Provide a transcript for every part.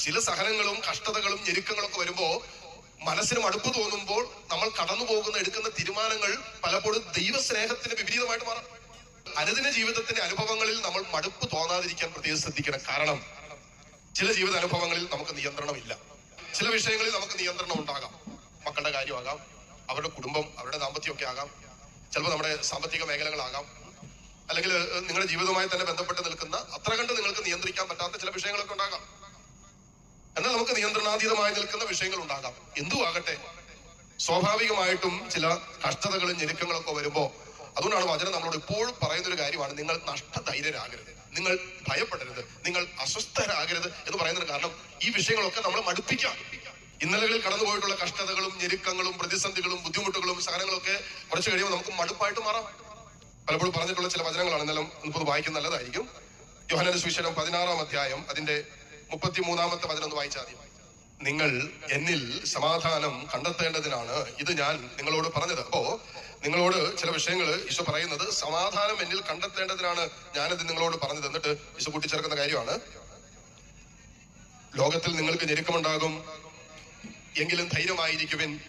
ചില സഹനങ്ങളും കഷ്ടതകളും ഞെരുക്കങ്ങളും ഒക്കെ വരുമ്പോ മനസ്സിന് മടുപ്പ് തോന്നുമ്പോൾ നമ്മൾ കടന്നു പോകുന്ന എടുക്കുന്ന തീരുമാനങ്ങൾ പലപ്പോഴും ദൈവസ്നേഹത്തിന് വിപരീതമായിട്ട് മാറാം. അനുദിന ജീവിതത്തിന്റെ അനുഭവങ്ങളിൽ നമ്മൾ മടുപ്പ് തോന്നാതിരിക്കാൻ പ്രത്യേകം ശ്രദ്ധിക്കണം. കാരണം ചില ജീവിത അനുഭവങ്ങളിൽ നമുക്ക് നിയന്ത്രണമില്ല. ചില വിഷയങ്ങളിൽ നമുക്ക് നിയന്ത്രണം ഉണ്ടാകാം. മക്കളുടെ കാര്യമാകാം അവരുടെ കുടുംബം അവരുടെ ദാമ്പത്യമൊക്കെ ആകാം ചിലപ്പോൾ നമ്മുടെ സാമ്പത്തിക മേഖലകളാകാം. അല്ലെങ്കിൽ നിങ്ങളുടെ ജീവിതവുമായി തന്നെ ബന്ധപ്പെട്ട് നിൽക്കുന്ന അത്ര കണ്ട് നിങ്ങൾക്ക് നിയന്ത്രിക്കാൻ പറ്റാത്ത ചില വിഷയങ്ങളൊക്കെ ഉണ്ടാകാം. എന്നാൽ നമുക്ക് നിയന്ത്രണാതീതമായി നിൽക്കുന്ന വിഷയങ്ങൾ ഉണ്ടാകാം. എന്തു ആകട്ടെ സ്വാഭാവികമായിട്ടും ചില കഷ്ടതകളും ഞെരുക്കങ്ങളൊക്കെ വരുമ്പോ അതുകൊണ്ടാണ് വചനം നമ്മളോട് ഇപ്പോഴും പറയുന്ന ഒരു കാര്യമാണ്. നിങ്ങൾ നഷ്ടധൈര്യരാകരുത്. നിങ്ങൾ ഭയപ്പെടരുത്. നിങ്ങൾ അസ്വസ്ഥരാകരുത് എന്ന് പറയുന്നതിന് കാരണം ഈ വിഷയങ്ങളൊക്കെ നമ്മൾ മടുപ്പിക്കാം. ഇന്നലകളിൽ കടന്നുപോയിട്ടുള്ള കഷ്ടതകളും ഞെരുക്കങ്ങളും പ്രതിസന്ധികളും ബുദ്ധിമുട്ടുകളും സഹനങ്ങളൊക്കെ കുറച്ച് കഴിയുമ്പോൾ നമുക്ക് മടുപ്പായിട്ട് മാറാം. പലപ്പോഴും പറഞ്ഞിട്ടുള്ള ചില വചനങ്ങളാണ്. എന്നാലും നമുക്കത് വായിക്കുന്ന നല്ലതായിരിക്കും. യോഹനന്റെ സുവിശേഷം പതിനാറാം അധ്യായം അതിന്റെ മുപ്പത്തി മൂന്നാമത്തെ വചനം ഒന്ന് വായിച്ചാൽ മതി. നിങ്ങൾ എന്നിൽ സമാധാനം കണ്ടെത്തേണ്ടതിനാണ് ഇത് ഞാൻ നിങ്ങളോട് പറഞ്ഞത്. അപ്പോ നിങ്ങളോട് ചില വിഷയങ്ങൾ ഈശോ പറയുന്നത് സമാധാനം എന്നിൽ കണ്ടെത്തേണ്ടതിനാണ് ഞാനിത് നിങ്ങളോട് പറഞ്ഞത്. എന്നിട്ട് ഈശോ കൂട്ടിച്ചേർക്കുന്ന കാര്യമാണ്. ലോകത്തിൽ നിങ്ങൾക്ക് ഞെരുക്കമുണ്ടാകും. എങ്കിലും ധൈര്യമായിരിക്കുവിൻ.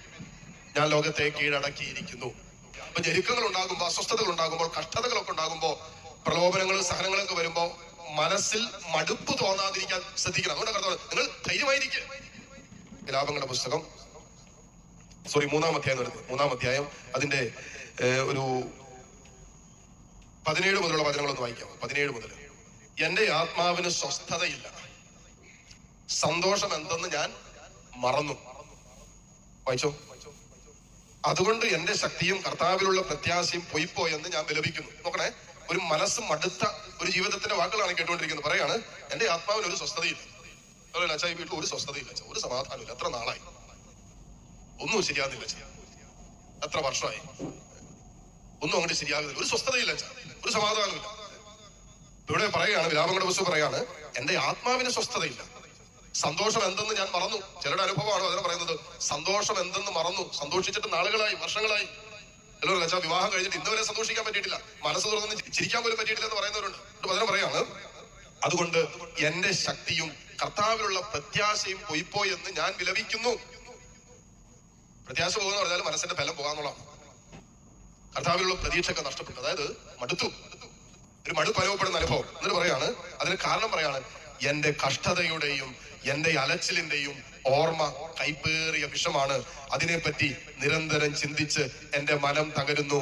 ഞാൻ ലോകത്തെ കീഴടക്കിയിരിക്കുന്നു. അപ്പൊ ഞെരുക്കങ്ങൾ ഉണ്ടാകുമ്പോൾ അസ്വസ്ഥതകൾ ഉണ്ടാകുമ്പോൾ കഷ്ടതകളൊക്കെ ഉണ്ടാകുമ്പോൾ പ്രലോഭനങ്ങളും സഹനങ്ങളൊക്കെ വരുമ്പോ മനസ്സിൽ മടുപ്പ് തോന്നാതിരിക്കാൻ ശ്രദ്ധിക്കണം. അതുകൊണ്ട് കർത്താവ് നിങ്ങൾ ധൈര്യമായിരിക്കുക. ലാഭങ്ങളുടെ പുസ്തകം. സോറി മൂന്നാം അധ്യായം വരുന്നത് മൂന്നാം അധ്യായം. അതിന്റെ ഒരു പതിനേഴ് മുതലുള്ള വചനങ്ങളൊന്ന് വായിക്കാം. പതിനേഴ് മുതൽ. എന്റെ ആത്മാവിന് സ്വസ്ഥതയില്ല. സന്തോഷം എന്തെന്ന് ഞാൻ മറന്നു. വായിച്ചോ? അതുകൊണ്ട് എന്റെ ശക്തിയും കർത്താവിലുള്ള പ്രത്യാശയും പൊയ്പോയെന്ന് ഞാൻ വിലപിക്കുന്നു. നോക്കണേ. ഒരു മനസ്സ് മടുത്ത ഒരു ജീവിതത്തിന്റെ വാക്കുകളാണ് കേട്ടുകൊണ്ടിരിക്കുന്നത്. പറയാണ് എന്റെ ആത്മാവിന് ഒരു സ്വസ്ഥതയില്ല. അതുപോലെ അച്ഛാ ഈ വീട്ടിൽ ഒരു സ്വസ്ഥതയില്ല അച്ഛാ. ഒരു സമാധാനമില്ല എത്ര നാളായി? ഒന്നും ശരിയാകുന്നില്ല അച്ഛാ. എത്ര വർഷമായി? ഒന്നും അങ്ങോട്ട് ശരിയാകുന്നില്ല. ഒരു സ്വസ്ഥതയില്ല അച്ഛാ. ഒരു സമാധാനമില്ല ഇവിടെ പറയുകയാണ് വിലാപങ്ങളുടെ പുസ്തകം പറയാണ് എന്റെ ആത്മാവിന് സ്വസ്ഥതയില്ല. സന്തോഷം എന്തെന്ന് ഞാൻ മറന്നു. ചിലരുടെ അനുഭവമാണ് അതിനെ പറയുന്നത്? സന്തോഷം എന്തെന്ന് മറന്നു. സന്തോഷിച്ചിട്ട് നാളുകളായി വർഷങ്ങളായി. എല്ലാവരും വെച്ചാൽ വിവാഹം കഴിഞ്ഞിട്ട് ഇന്നുവരെ സന്തോഷിക്കാൻ പറ്റിയിട്ടില്ല. മനസ്സ് തുറന്ന് ചിരിക്കാൻ പോലും പറ്റിയിട്ടില്ല എന്ന് പറയുന്നവരുണ്ട്. അതിനെ പറയാണ് അതുകൊണ്ട് എന്റെ ശക്തിയും കർത്താവിലുള്ള പ്രത്യാശയും പൊയ്പോയി എന്ന് ഞാൻ വിലപിക്കുന്നു. പ്രത്യാശ പോകുന്ന പറഞ്ഞാൽ മനസ്സിന്റെ ബലം പോകാന്നുള്ളതാണ്. കർത്താവിലുള്ള പ്രതീക്ഷയൊക്കെ നഷ്ടപ്പെട്ടു. അതായത് മടുത്തു. ഒരു മടുപ്പ് അനുഭവപ്പെടുന്ന അനുഭവം. എന്നിട്ട് പറയാണ് അതിന് കാരണം പറയാണ് എന്റെ കഷ്ടതയുടെയും എന്റെ അലച്ചിലിന്റെയും ഓർമ്മ കൈപ്പേറിയ വിഷമാണ്. അതിനെപ്പറ്റി നിരന്തരം ചിന്തിച്ച് എന്റെ മനം തകരുന്നു.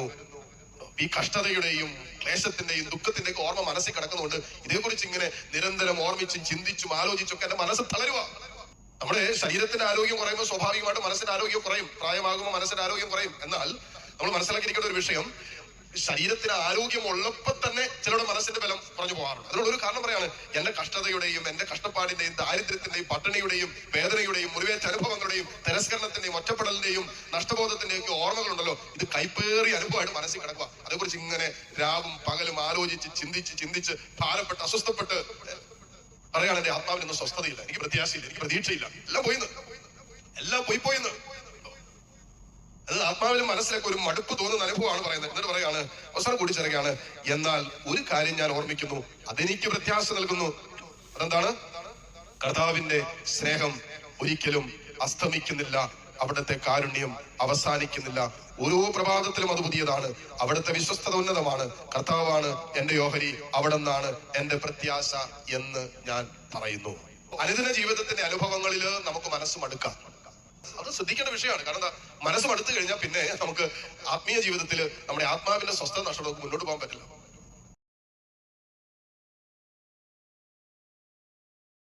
ഈ കഷ്ടതയുടെയും ക്ലേശത്തിന്റെയും ദുഃഖത്തിന്റെയും ഓർമ്മ മനസ്സിൽ കിടക്കുന്നുണ്ട്. ഇതേക്കുറിച്ച് ഇങ്ങനെ നിരന്തരം ഓർമ്മിച്ചും ചിന്തിച്ചും ആലോചിച്ചൊക്കെ എന്റെ മനസ്സ് തളരുക നമ്മുടെ ശരീരത്തിന്റെ ആരോഗ്യം കുറയുമ്പോൾ സ്വാഭാവികമായിട്ട് മനസ്സിന്റെ ആരോഗ്യം കുറയും. പ്രായമാകുമ്പോൾ മനസ്സിന്റെ ആരോഗ്യം കുറയും. എന്നാൽ നമ്മൾ മനസ്സിലാക്കിയിരിക്കേണ്ട ഒരു വിഷയം ശരീരത്തിന് ആരോഗ്യം ഉള്ളപ്പോൾ തന്നെ ചിലരുടെ മനസ്സിന്റെ ബലം കുറഞ്ഞു പോകാറുണ്ട്. അതിനുള്ള ഒരു കാരണം പറയാണ് എന്റെ കഷ്ടതയുടെയും എന്റെ കഷ്ടപ്പാടിന്റെയും ദാരിദ്ര്യത്തിന്റെയും പട്ടിണിയുടെയും വേദനയുടെയും മുറിവേറ്റ അനുഭവങ്ങളുടെയും തിരസ്കരണത്തിന്റെയും ഒറ്റപ്പെടലിന്റെയും നഷ്ടബോധത്തിന്റെയും ഒക്കെ ഓർമ്മകളുണ്ടല്ലോ. ഇത് കൈപ്പേറിയ അനുഭവമായിട്ട് മനസ്സിൽ കിടക്കുക. അതേക്കുറിച്ച് ഇങ്ങനെ രാവും പകലും ആലോചിച്ച് ചിന്തിച്ച് ചിന്തിച്ച് ഭാരപ്പെട്ട് അസ്വസ്ഥപ്പെട്ട് പറയാണ് എന്റെ ആത്മാവിനൊന്നും സ്വസ്ഥതയില്ല. എനിക്ക് പ്രത്യാശയില്ല. എനിക്ക് പ്രതീക്ഷയില്ല. എല്ലാം പോയിന്ന്. എല്ലാം പോയി പോയിന്ന്. ആത്മാവിലും മനസ്സിലൊക്കെ ഒരു മടുപ്പ് തോന്നുന്ന അനുഭവമാണ് പറയുന്നത്. എന്നിട്ട് പറയാണ് അവസാനം കൂടിച്ചേരുകയാണ് എന്നാൽ ഒരു കാര്യം ഞാൻ ഓർമ്മിക്കുന്നു. അതെനിക്ക് പ്രത്യാശ നൽകുന്നു. അതെന്താണ്? കർത്താവിന്റെ സ്നേഹം ഒരിക്കലും അസ്തമിക്കുന്നില്ല. അവിടുത്തെ കാരുണ്യം അവസാനിക്കുന്നില്ല. ഓരോ പ്രഭാതത്തിലും അത് പുതിയതാണ്. അവിടുത്തെ വിശ്വസ്തത ഉന്നതമാണ്. കർത്താവാണ് എന്റെ യോഹരി അവിടെ നിന്നാണ് എന്റെ പ്രത്യാശ എന്ന് ഞാൻ പറയുന്നു. അനുദിന ജീവിതത്തിന്റെ അനുഭവങ്ങളിൽ നമുക്ക് മനസ്സ് മടുക്കാം അത് ശ്രദ്ധിക്കേണ്ട വിഷയമാണ്. കാരണം മനസ്സ് മടുത്തു കഴിഞ്ഞാൽ പിന്നെ നമുക്ക് ആത്മീയ ജീവിതത്തിൽ നമ്മുടെ ആത്മാവിന്റെ സ്വസ്ഥത നഷ്ടം നമുക്ക് മുന്നോട്ട് പോകാൻ പറ്റില്ല.